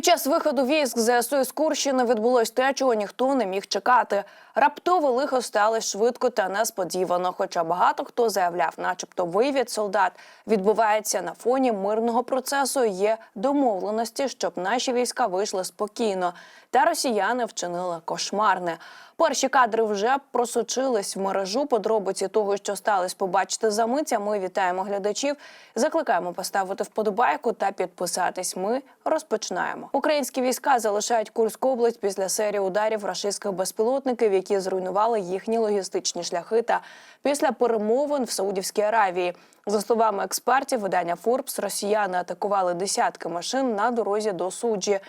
Під час виходу військ ЗСУ з Курщини відбулось те, чого ніхто не міг чекати. Раптове лихо сталося швидко та несподівано. Хоча багато хто заявляв, начебто вивід солдат відбувається на фоні мирного процесу. Є домовленості, щоб наші війська вийшли спокійно. Та росіяни вчинили кошмарне. Перші кадри вже просочились в мережу. Подробиці того, що сталося, побачити за мить. А Ми вітаємо глядачів. Закликаємо поставити вподобайку та підписатись. Ми розпочинаємо. Українські війська залишають Курську область після серії ударів рашистських безпілотників, які зруйнували їхні логістичні шляхи. Та після перемовин в Саудівській Аравії. За словами експертів, видання Forbes, росіяни атакували десятки машин на дорозі до суджі.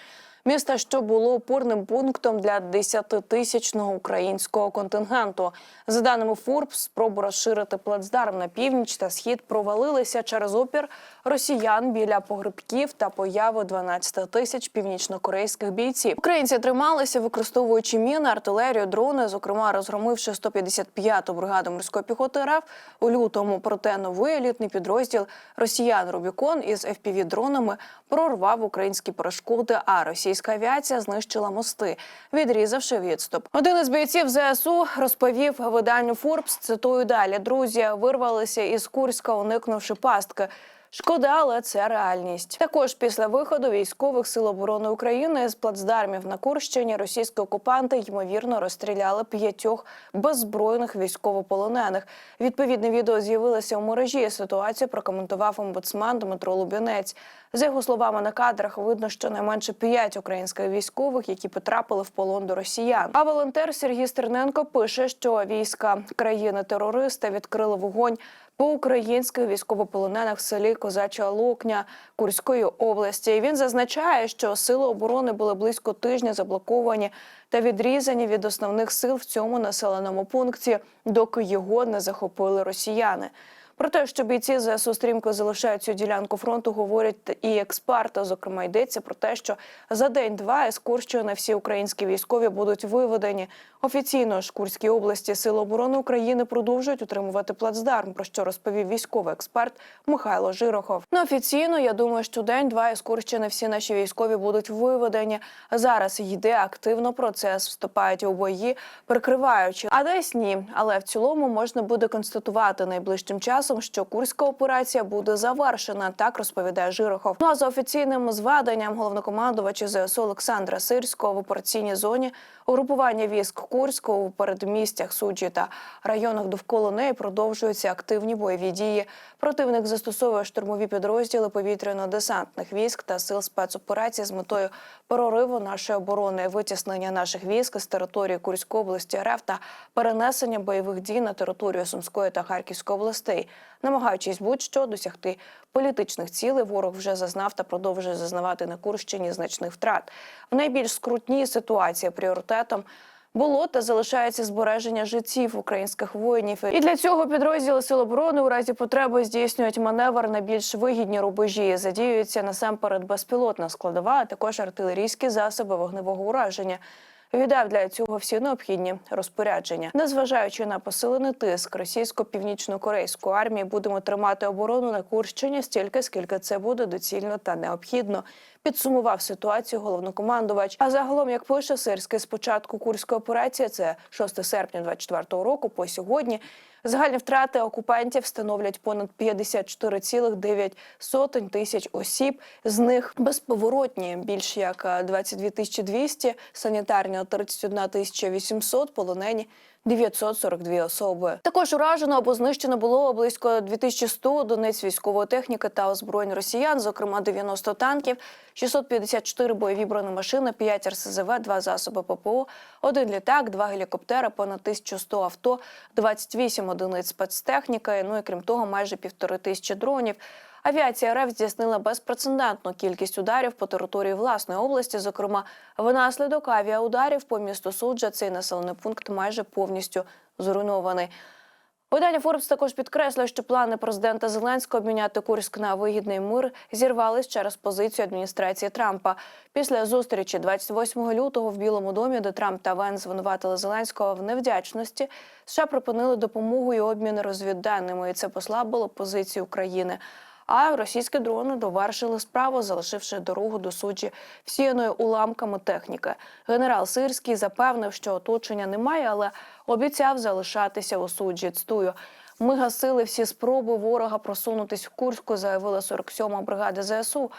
Місто, що було опорним пунктом для 10-тисячного українського контингенту. За даними Forbes, спроби розширити плацдарм на північ та схід провалилися через опір росіян біля погребків та появу 12 тисяч північнокорейських бійців. Українці трималися, використовуючи міни, артилерію, дрони, зокрема розгромивши 155-ту бригаду морської піхоти РФ у лютому. Проте новий елітний підрозділ росіян Рубікон із FPV-дронами прорвав українські перешкоди. А російська авіація знищила мости, відрізавши відступ. Один із бійців ЗСУ розповів виданню Форбс. Цитую далі: друзі вирвалися із Курська, уникнувши пастки. Шкода, але це реальність. Також після виходу військових сил оборони України з плацдармів на Курщині російські окупанти ймовірно розстріляли п'ятьох беззбройних військовополонених. Відповідне відео з'явилося у мережі. Ситуацію прокоментував омбудсман Дмитро Лубінець. За його словами, на кадрах видно, що найменше п'ять українських військових, які потрапили в полон до росіян. А волонтер Сергій Стерненко пише, що війська країни-терориста відкрили вогонь по українських військовополонених в селі Козача Лукня Курської області. Він зазначає, що сили оборони були близько тижня заблоковані та відрізані від основних сил в цьому населеному пункті, доки його не захопили росіяни. Про те, що бійці ЗСУ стрімко залишають цю ділянку фронту, говорять і експерти. Зокрема, йдеться про те, що за день-два із Курщини всі українські військові будуть виведені. Офіційно ж Курській області Сили оборони України продовжують утримувати плацдарм, про що розповів військовий експерт Михайло Жирохов. Неофіційно, я думаю, що день-два із Курщини всі наші військові будуть виведені. Зараз йде активно процес, вступають у бої, прикриваючи. А десь ні. Але в цілому можна буде констатувати найближчим часом, що курська операція буде завершена. Так розповідає Жирохов. Ну а за офіційним зведенням головнокомандувача ЗСУ Олександра Сирського в операційній зоні угрупування військ Курського у передмістях суджі та районах довкола неї продовжуються активні бойові дії. Противник застосовує штурмові підрозділи повітряно-десантних військ та сил спецоперацій з метою прориву нашої оборони, витіснення наших військ з території Курської області РФ та перенесення бойових дій на територію Сумської та Харківської областей, намагаючись будь-що досягти політичних цілей, ворог вже зазнав та продовжує зазнавати на Курщині значних втрат. В найбільш скрутній ситуації пріоритетом. Було та залишається збереження життів українських воїнів. І для цього підрозділи Сил оборони у разі потреби здійснюють маневр на більш вигідні рубежі. Задіюється насамперед безпілотна складова, а також артилерійські засоби вогневого ураження. Віддав для цього всі необхідні розпорядження, незважаючи на посилений тиск російсько-північно-корейської армії, будемо тримати оборону на Курщині стільки, скільки це буде доцільно та необхідно. Підсумував ситуацію головнокомандувач. А загалом, як пише Сирський, з початку курської операції, це 6 серпня 24 року, по сьогодні. Загальні втрати окупантів становлять понад 54,9 тисяч осіб. З них безповоротні більш як 22 тисячі 200, санітарні 31 тисяча 800, полонені 942 особи. Також уражено або знищено було близько 2100 одиниць військової техніки та озброєнь росіян, зокрема 90 танків, 654 бойові бронемашини, 5 РСЗВ, 2 засоби ППО, один літак, 2 гелікоптери, понад 1100 авто, 28 одиниць спецтехніки. Ну і крім того, майже півтори тисячі дронів. Авіація РФ здійснила безпрецедентну кількість ударів по території власної області. Зокрема, внаслідок авіаударів по місту Суджа цей населений пункт майже повністю зруйнований. Видання Форбс також підкреслює, що плани президента Зеленського обміняти Курськ на вигідний мир зірвались через позицію адміністрації Трампа. Після зустрічі 28 лютого в Білому домі, де Трамп та Вен звинуватили Зеленського в невдячності, США припинили допомогу і обмін розвідданими, і це послабило позицію України. А російські дрони довершили справу, залишивши дорогу до суджі всіяною уламками техніки. Генерал Сирський запевнив, що оточення немає, але обіцяв залишатися у суджі. Цитую. Ми гасили всі спроби ворога просунутись в Курську, заявила 47-ма бригада ЗСУ.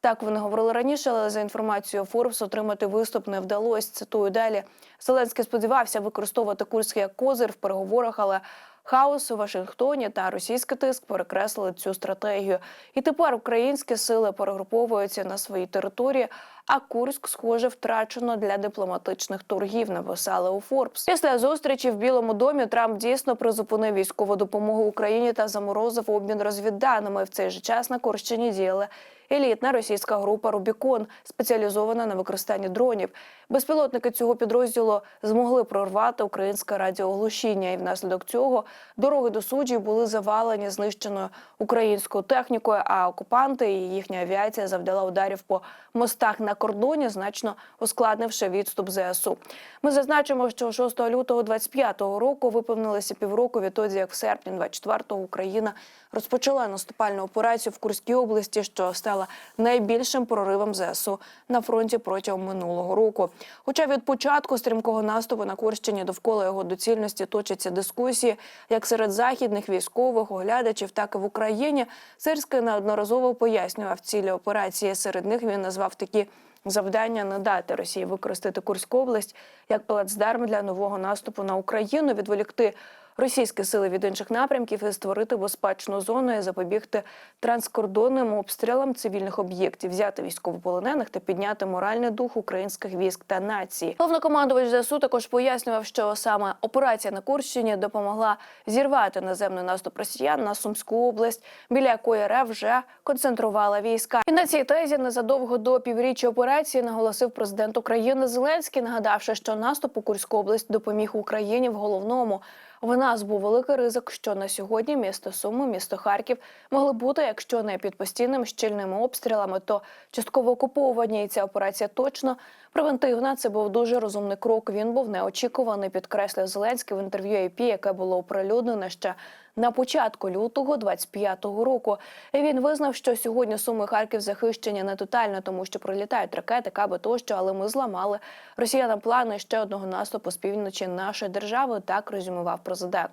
Так вони говорили раніше, але за інформацією Форбс отримати виступ не вдалося. Цитую далі. Зеленський сподівався використовувати Курськ як козир в переговорах, але хаос у Вашингтоні та російський тиск перекреслили цю стратегію. І тепер українські сили перегруповуються на своїй території. А Курськ, схоже, втрачено для дипломатичних торгів. Написали у Форбс. Після зустрічі в Білому домі Трамп дійсно призупинив військову допомогу Україні та заморозив обмін розвідданими. В цей же час на Корщині діяли елітна російська група Рубікон, спеціалізована на використанні дронів. Безпілотники цього підрозділу змогли прорвати українське радіоглушіння, і внаслідок цього дороги до суджі були завалені знищеною українською технікою. А окупанти і їхня авіація завдала ударів по мостах на кордоні, значно ускладнивши відступ ЗСУ. Ми зазначимо, що 6 лютого 25-го року виповнилося півроку відтоді, як в серпні 24-го Україна розпочала наступальну операцію в Курській області, що стала найбільшим проривом ЗСУ на фронті протягом минулого року. Хоча від початку стрімкого наступу на Курщині довкола його доцільності точаться дискусії, як серед західних військових оглядачів, так і в Україні. Сирський неодноразово пояснював цілі операції. Серед них він назвав такі. Завдання не дати Росії використати Курську область як плацдарм для нового наступу на Україну, відволікти російські сили від інших напрямків і створити безпечну зону і запобігти транскордонним обстрілам цивільних об'єктів, взяти військовополонених та підняти моральний дух українських військ та нації. Головнокомандувач ЗСУ також пояснював, що саме операція на Курщині допомогла зірвати наземний наступ росіян на Сумську область, біля якої РФ вже концентрувала війська. І на цій тезі незадовго до півріччя операції наголосив президент України Зеленський, нагадавши, що наступ у Курську область допоміг Україні в головному. В нас був великий ризик, що на сьогодні місто Суми, місто Харків могли бути, якщо не під постійним щільними обстрілами, то частково окуповані. І ця операція точно превентивна. Це був дуже розумний крок. Він був неочікуваний, підкреслив Зеленський в інтерв'ю AP, яке було оприлюднене ще на початку лютого 25-го року. Він визнав, що сьогодні Суми Харків захищені не тотально, тому що прилітають ракети, каби тощо, але ми зламали росіянам плани ще одного наступу з півночі нашої держави. Так резюмував президент.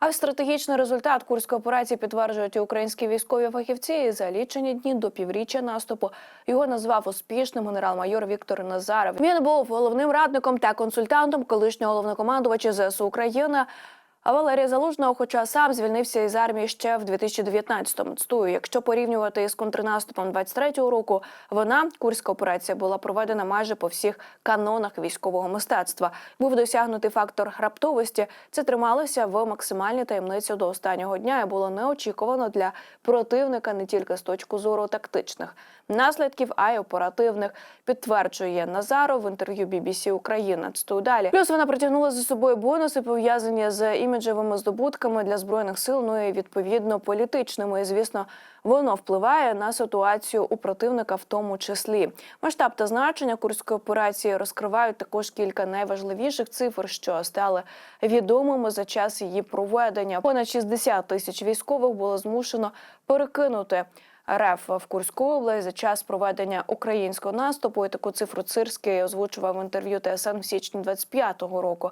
А стратегічний результат курської операції підтверджують і українські військові фахівці. І за лічені дні до півріччя наступу його назвав успішним генерал-майор Віктор Назаров. Він був головним радником та консультантом колишнього головнокомандувача ЗСУ України. А Валерія Залужного, хоча сам звільнився із армії ще в 2019-му. Цитую, якщо порівнювати із контрнаступом 23-го року, вона курська операція була проведена майже по всіх канонах військового мистецтва. Був досягнутий фактор раптовості. Це трималося в максимальній таємниці до останнього дня і було неочікувано для противника не тільки з точки зору тактичних наслідків, а й оперативних. Підтверджує Назаров в інтерв'ю BBC Україна. Цитую далі. Плюс вона притягнула за собою бонуси пов'язані з іміджевими здобутками для збройних сил. Ну і відповідно політичними. І, звісно, воно впливає на ситуацію у противника, в тому числі. Масштаб та значення курської операції розкривають також кілька найважливіших цифр, що стали відомими за час її проведення. Понад 60 тисяч військових було змушено перекинути. РФ в Курську область за час проведення українського наступу. І таку цифру Цирський озвучував в інтерв'ю ТСН в січні 25-го року.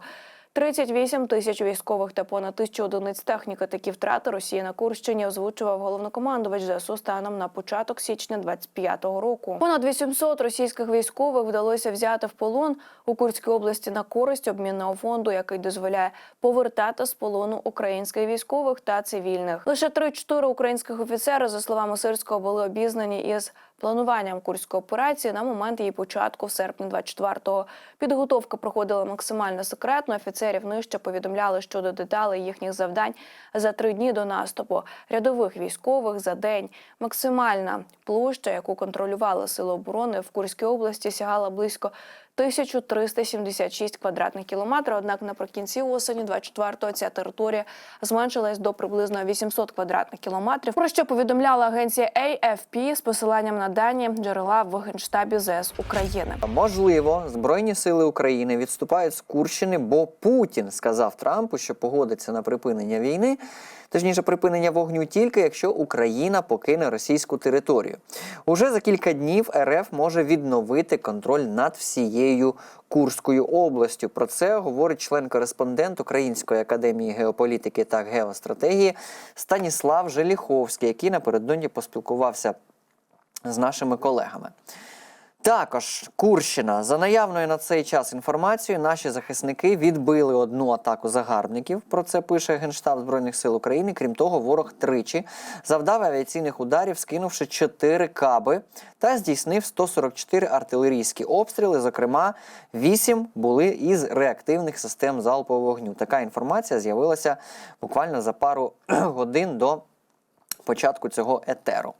38 тисяч військових та понад тисячу одиниць техніки. Такі втрати Росії на Курщині озвучував головнокомандувач ЗСУ станом на початок січня 25-го року. Понад 800 російських військових вдалося взяти в полон у Курській області на користь обмінного фонду, який дозволяє повертати з полону українських військових та цивільних. Лише 3-4 українських офіцери, за словами Сирського, були обізнані із плануванням курської операції на момент її початку в серпні 24-го. Підготовка проходила максимально секретно. Офіцерів нижче повідомляли щодо деталей їхніх завдань за три дні до наступу. Рядових військових за день. Максимальна площа, яку контролювали сили оборони в Курській області, сягала близько 1376 квадратних кілометрів. Однак наприкінці осені 24-го ця територія зменшилась до приблизно 800 квадратних кілометрів. Про що повідомляла агенція AFP з посиланням на дані джерела в генштабі ЗС України. Можливо, Збройні сили України відступають з Курщини, бо Путін сказав Трампу, що погодиться на припинення війни, точніше припинення вогню тільки якщо Україна покине російську територію. Уже за кілька днів РФ може відновити контроль над всією Курською областю. Про це говорить член-кореспондент Української академії геополітики та геостратегії Станіслав Желіховський, який напередодні поспілкувався з нашими колегами. Також Курщина за наявною на цей час інформацією, наші захисники відбили одну атаку загарбників. Про це пише Генштаб Збройних сил України. Крім того, ворог тричі завдав авіаційних ударів, скинувши 4 каби та здійснив 144 артилерійські обстріли. Зокрема, 8 були із реактивних систем залпового вогню. Така інформація з'явилася буквально за пару годин до початку цього етеру.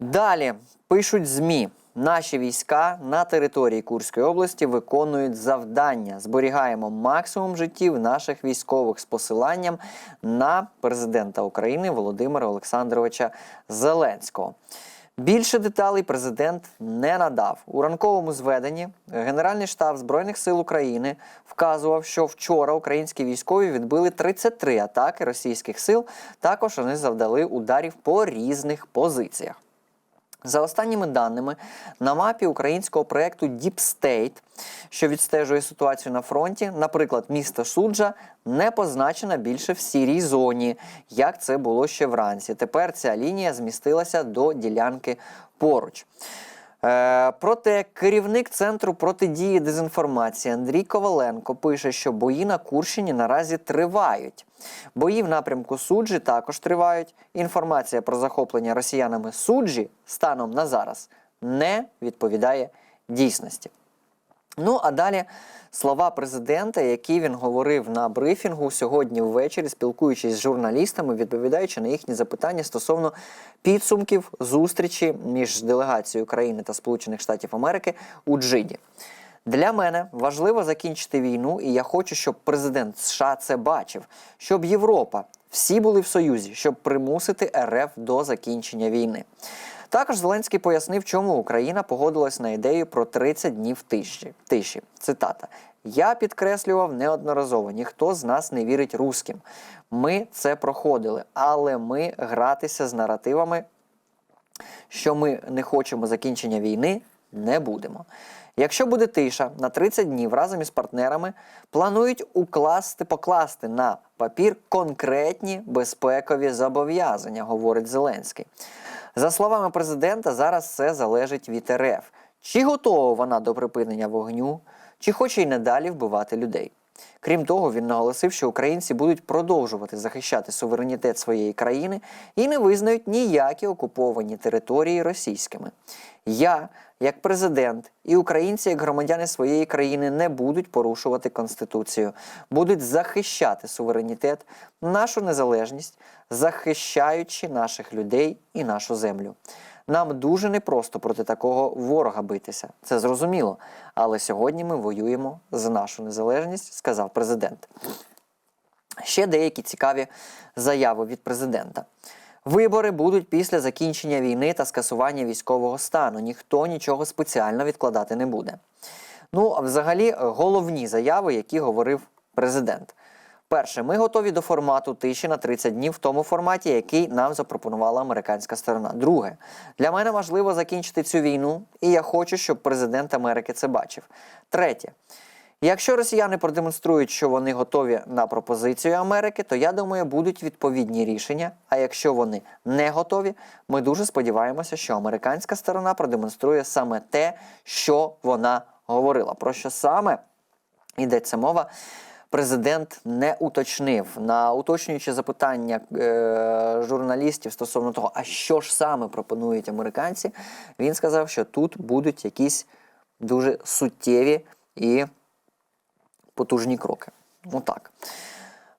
Далі пишуть ЗМІ. Наші війська на території Курської області виконують завдання. Зберігаємо максимум життів наших військових з посиланням на президента України Володимира Олександровича Зеленського. Більше деталей президент не надав. У ранковому зведенні Генеральний штаб Збройних сил України вказував, що вчора українські військові відбили 33 атаки російських сил. Також вони завдали ударів по різних позиціях. За останніми даними, на мапі українського проєкту Deep State, що відстежує ситуацію на фронті, наприклад, місто Суджа не позначена більше в сірій зоні, як це було ще вранці. Тепер ця лінія змістилася до ділянки поруч. Е, проте керівник центру протидії дезінформації Андрій Коваленко пише, що бої на Курщині наразі тривають. Бої в напрямку суджі також тривають. Інформація про захоплення росіянами суджі станом на зараз не відповідає дійсності. Ну а далі слова президента, які він говорив на брифінгу сьогодні ввечері, спілкуючись з журналістами, відповідаючи на їхні запитання стосовно підсумків зустрічі між делегацією України та Сполучених Штатів Америки у Джиді. Для мене важливо закінчити війну, і я хочу, щоб президент США це бачив, щоб Європа всі були в союзі, щоб примусити РФ до закінчення війни. Також Зеленський пояснив, чому Україна погодилась на ідею про 30 днів тиші. тиші. Цитата. Я підкреслював неодноразово, ніхто з нас не вірить русським. Ми це проходили, але ми гратися з наративами, що ми не хочемо закінчення війни, не будемо. Якщо буде тиша на 30 днів разом із партнерами, планують укласти, покласти на папір конкретні безпекові зобов'язання, говорить Зеленський. За словами президента, зараз все залежить від РФ. Чи готова вона до припинення вогню, чи хоче й надалі вбивати людей. Крім того, він наголосив, що українці будуть продовжувати захищати суверенітет своєї країни і не визнають ніякі окуповані території російськими. Я, як президент, і українці, як громадяни своєї країни, не будуть порушувати конституцію, будуть захищати суверенітет, нашу незалежність, захищаючи наших людей і нашу землю. Нам дуже непросто проти такого ворога битися. Це зрозуміло. Але сьогодні ми воюємо за нашу незалежність, сказав президент. Ще деякі цікаві заяви від президента. Вибори будуть після закінчення війни та скасування військового стану. Ніхто нічого спеціально відкладати не буде. Ну, а взагалі, головні заяви, які говорив президент. Перше, ми готові до формату тиші на 30 днів в тому форматі, який нам запропонувала американська сторона. Друге, для мене важливо закінчити цю війну, і я хочу, щоб президент Америки це бачив. Третє. Якщо росіяни продемонструють, що вони готові на пропозицію Америки, то я думаю, будуть відповідні рішення. А якщо вони не готові, ми дуже сподіваємося, що американська сторона продемонструє саме те, що вона говорила. Про що саме йдеться мова? Президент не уточнив на уточнюючи запитання е, журналістів стосовно того, а що ж саме пропонують американці. Він сказав, що тут будуть якісь дуже суттєві і потужні кроки. Ну так.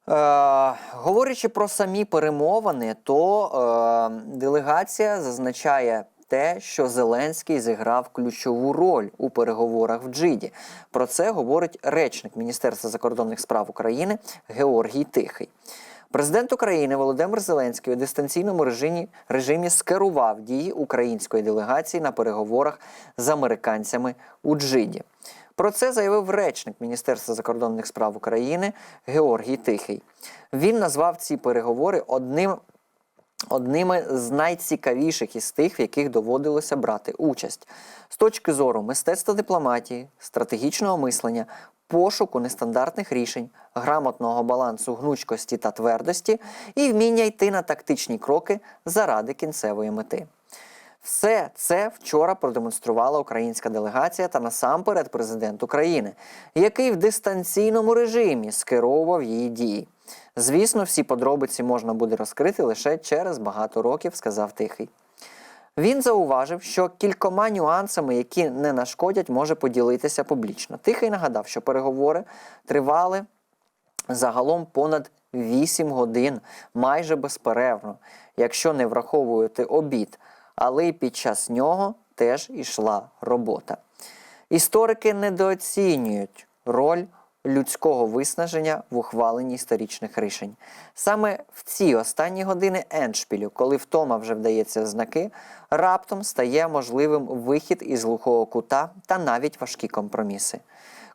Е, говорячи про самі перемовини, то е, делегація зазначає те, що Зеленський зіграв ключову роль у переговорах в Джиді. Про це говорить речник Міністерства закордонних справ України Георгій Тихий. Президент України Володимир Зеленський у дистанційному режимі, режимі скерував дії української делегації на переговорах з американцями у Джиді. Про це заявив речник Міністерства закордонних справ України Георгій Тихий. Він назвав ці переговори одним одними з найцікавіших із тих, в яких доводилося брати участь. З точки зору мистецтва дипломатії, стратегічного мислення, пошуку нестандартних рішень, грамотного балансу гнучкості та твердості і вміння йти на тактичні кроки заради кінцевої мети. Все це вчора продемонструвала українська делегація та насамперед президент України, який в дистанційному режимі скеровував її дії. Звісно, всі подробиці можна буде розкрити лише через багато років, сказав Тихий. Він зауважив, що кількома нюансами, які не нашкодять, може поділитися публічно. Тихий нагадав, що переговори тривали загалом понад 8 годин, майже безперервно, якщо не враховувати обід, але й під час нього теж ішла робота. Історики недооцінюють роль людського виснаження в ухваленні історичних рішень. Саме в ці останні години еншпілю, коли втома вже вдається в знаки, раптом стає можливим вихід із глухого кута та навіть важкі компроміси.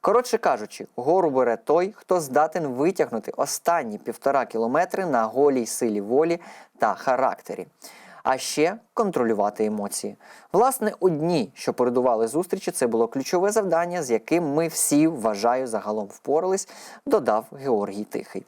Коротше кажучи, гору бере той, хто здатен витягнути останні півтора кілометри на голій силі волі та характері. А ще контролювати емоції. Власне, одні, що передували зустрічі, це було ключове завдання, з яким ми всі, вважаю, загалом впорались, додав Георгій Тихий.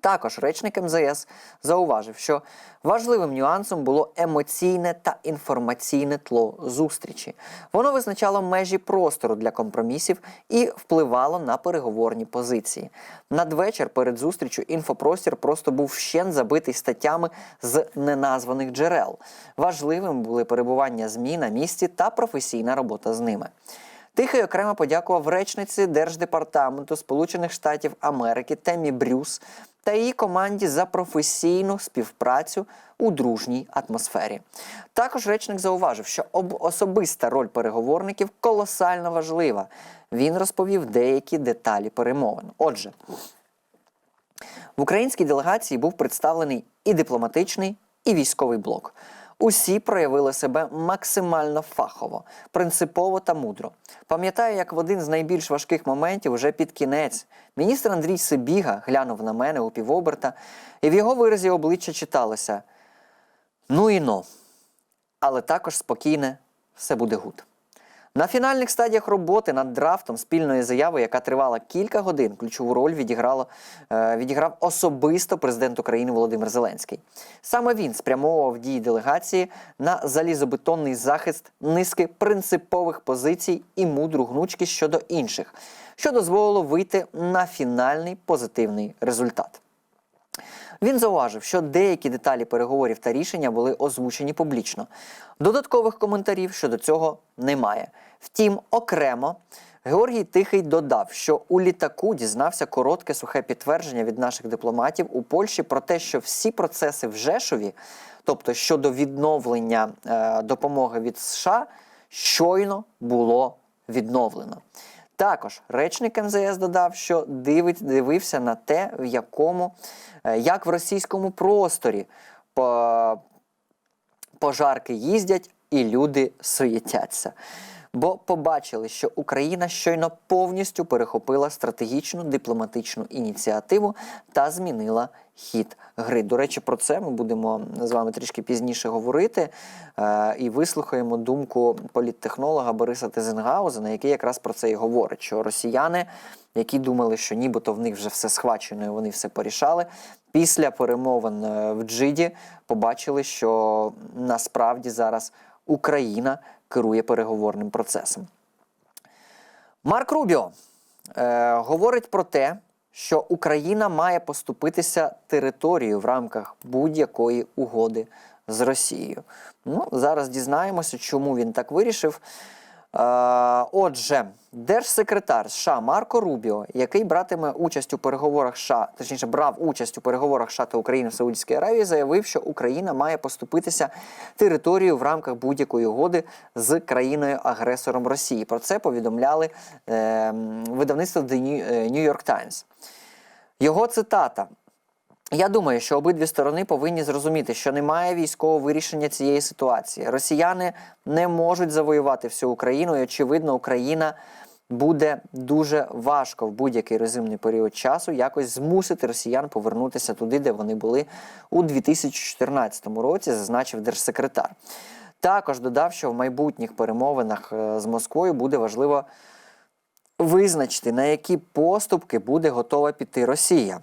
Також речник МЗС зауважив, що важливим нюансом було емоційне та інформаційне тло зустрічі. Воно визначало межі простору для компромісів і впливало на переговорні позиції. Надвечір перед зустрічю інфопростір просто був вщен забитий статтями з неназваних джерел. Важливим були перебування ЗМІ на місці та професійна робота з ними. Тихий окремо подякував речниці Держдепартаменту Сполучених Штатів Америки Темі Брюс та її команді за професійну співпрацю у дружній атмосфері. Також речник зауважив, що об- особиста роль переговорників колосально важлива. Він розповів деякі деталі перемовин. Отже, в українській делегації був представлений і дипломатичний, і військовий блок. Усі проявили себе максимально фахово, принципово та мудро. Пам'ятаю, як в один з найбільш важких моментів, уже під кінець, міністр Андрій Сибіга глянув на мене у півоберта, і в його виразі обличчя читалося: Ну і но. Але також спокійне, все буде гуд. На фінальних стадіях роботи над драфтом спільної заяви, яка тривала кілька годин, ключову роль відіграло, е, відіграв особисто президент України Володимир Зеленський. Саме він спрямовував дії делегації на залізобетонний захист низки принципових позицій і мудру гнучкість щодо інших, що дозволило вийти на фінальний позитивний результат. Він зауважив, що деякі деталі переговорів та рішення були озвучені публічно. Додаткових коментарів щодо цього немає. Втім, окремо Георгій Тихий додав, що у літаку дізнався коротке сухе підтвердження від наших дипломатів у Польщі про те, що всі процеси в Жешові, тобто щодо відновлення е, допомоги від США, щойно було відновлено. Також речник МЗС додав, що дивить, дивився на те, в якому, е, як в російському просторі по, пожарки їздять і люди суєтяться. Бо побачили, що Україна щойно повністю перехопила стратегічну дипломатичну ініціативу та змінила хід гри. До речі, про це ми будемо з вами трішки пізніше говорити е, і вислухаємо думку політтехнолога Бориса Тезенгаузена, який якраз про це і говорить, що росіяни, які думали, що нібито в них вже все схвачено і вони все порішали, після перемовин е, в Джиді побачили, що насправді зараз Україна керує переговорним процесом. Марк Рубіо е, говорить про те, що Україна має поступитися територією в рамках будь-якої угоди з Росією. Ну, зараз дізнаємося, чому він так вирішив. Отже, держсекретар США Марко Рубіо, який братиме участь у переговорах США, точніше брав участь у переговорах США та України в Саудівській Аравії, заявив, що Україна має поступитися територією в рамках будь-якої угоди з країною-агресором Росії. Про це повідомляли е, видавництво The е, New York Times. Його цитата. Я думаю, що обидві сторони повинні зрозуміти, що немає військового вирішення цієї ситуації. Росіяни не можуть завоювати всю Україну, і очевидно, Україна буде дуже важко в будь-який резимний період часу якось змусити росіян повернутися туди, де вони були у 2014 році, зазначив держсекретар. Також додав, що в майбутніх перемовинах е, з Москвою буде важливо визначити, на які поступки буде готова піти Росія.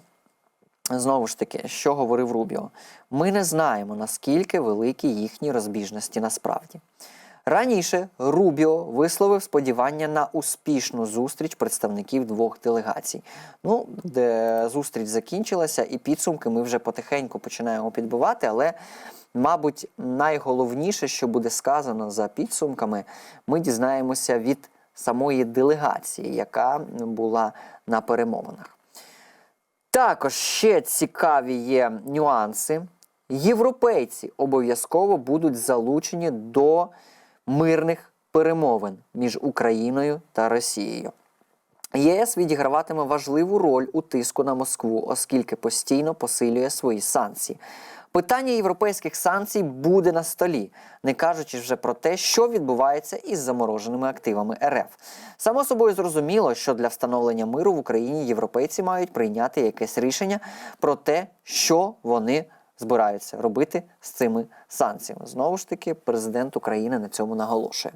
Знову ж таки, що говорив Рубіо, ми не знаємо, наскільки великі їхні розбіжності насправді. Раніше Рубіо висловив сподівання на успішну зустріч представників двох делегацій. Ну, де зустріч закінчилася, і підсумки ми вже потихеньку починаємо підбивати, але, мабуть, найголовніше, що буде сказано за підсумками, ми дізнаємося від самої делегації, яка була на перемовинах. Також ще цікаві є нюанси. Європейці обов'язково будуть залучені до мирних перемовин між Україною та Росією. ЄС відіграватиме важливу роль у тиску на Москву, оскільки постійно посилює свої санкції. Питання європейських санкцій буде на столі, не кажучи вже про те, що відбувається із замороженими активами РФ. Само собою зрозуміло, що для встановлення миру в Україні європейці мають прийняти якесь рішення про те, що вони збираються робити з цими санкціями. Знову ж таки, президент України на цьому наголошує.